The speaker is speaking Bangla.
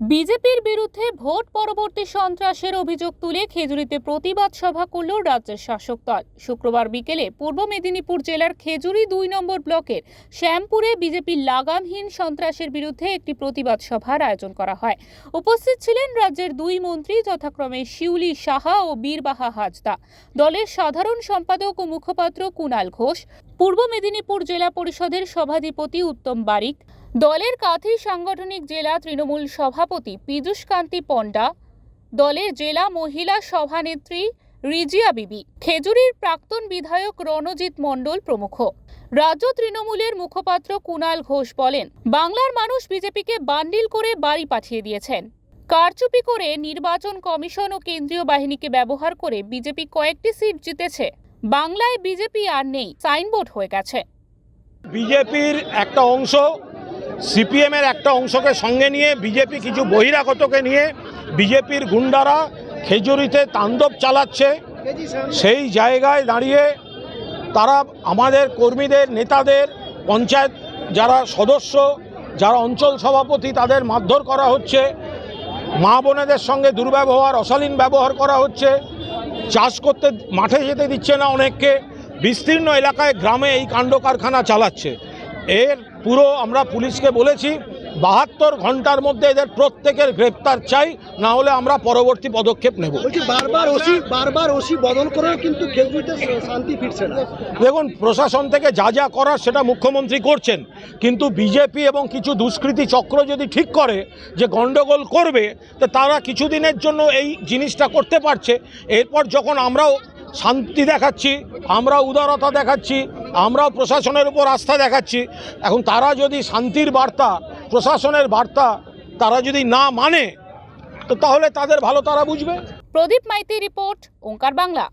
বিজেপির বিরুদ্ধে ভোট পরবর্তী সন্ত্রাসের অভিযোগ তুলে খেজুরিতে প্রতিবাদ সভা করল রাজ্যের শাসক দল। শুক্রবার বিকেলে পূর্ব মেদিনীপুর জেলার খেজুরি দুই নম্বর ব্লকের শ্যামপুরে বিজেপির লাগামহীন সন্ত্রাসের বিরুদ্ধে একটি প্রতিবাদ সভার আয়োজন করা হয়। উপস্থিত ছিলেন রাজ্যের দুই মন্ত্রী যথাক্রমে শিউলি সাহা ও বীরবাহা হাজদা দলের সাধারণ সম্পাদক ও মুখপাত্র কুণাল ঘোষ, পূর্ব মেদিনীপুর জেলা পরিষদের সভাধিপতি উত্তম বারিক দলের কাঁথি সাংগঠনিক জেলা তৃণমূল সভাপতি পীযূষ কান্তি পণ্ডা, দলের জেলা মহিলা সভানেত্রী রিজিয়া বিবি, খেজুরির প্রাক্তন বিধায়ক রণজিৎ মণ্ডল প্রমুখ। রাজ্য তৃণমূলের মুখপাত্র কুণাল ঘোষ বলেন, বাংলার মানুষ বিজেপিকে বান্ডিল করে বাড়ি পাঠিয়ে দিয়েছেন। কারচুপি করে নির্বাচন কমিশন ও কেন্দ্রীয় বাহিনীকে ব্যবহার করে বিজেপি কয়েকটি সিট জিতেছে। বাংলায় বিজেপি আর নেই, সাইনবোর্ড হয়ে গেছে। বিজেপির একটা অংশ সিপিএমের একটা অংশকে সঙ্গে নিয়ে বিজেপি কিছু বহিরাগতকে নিয়ে বিজেপির গুন্ডারা খেজুরিতে তাণ্ডব চালাচ্ছে। সেই জায়গায় দাঁড়িয়ে তারা আমাদের কর্মীদের, নেতাদের, পঞ্চায়েত যারা সদস্য, যারা অঞ্চল সভাপতি তাদের মারধর করা হচ্ছে। মা বোনেদের সঙ্গে দুর্ব্যবহার, অশালীন ব্যবহার করা হচ্ছে। চাষ করতে মাঠে যেতে দিচ্ছে না অনেককে। বিস্তীর্ণ এলাকায় গ্রামে এই কাণ্ড কারখানা চালাচ্ছে। এর পুরো আমরা পুলিশকে বলেছি বাহাত্তর ঘণ্টার মধ্যে এদের প্রত্যেকের গ্রেপ্তার চাই না হলে আমরা পরবর্তী পদক্ষেপ নেব। বারবার ওসি বারবার ওসি বদল করেও কিন্তু শান্তি ফিরছে না। দেখুন প্রশাসন থেকে যা যা করার সেটা মুখ্যমন্ত্রী করছেন কিন্তু বিজেপি এবং কিছু দুষ্কৃতী চক্র যদি ঠিক করে যে গণ্ডগোল করবে তো তারা কিছুদিনের জন্য এই জিনিসটা করতে পারছে। এরপর যখন আমরাও শান্তি দেখাচ্ছি আমরা উদারতা দেখাচ্ছি আমরাও প্রশাসনের উপর আস্থা দেখাচ্ছি। এখন তারা যদি শান্তির বার্তা, প্রশাসনের বার্তা তারা যদি না মানে তো তাহলে তাদের ভালো তারা বুঝবে। প্রদীপ মাইতি রিপোর্ট, ওঙ্কার বাংলা।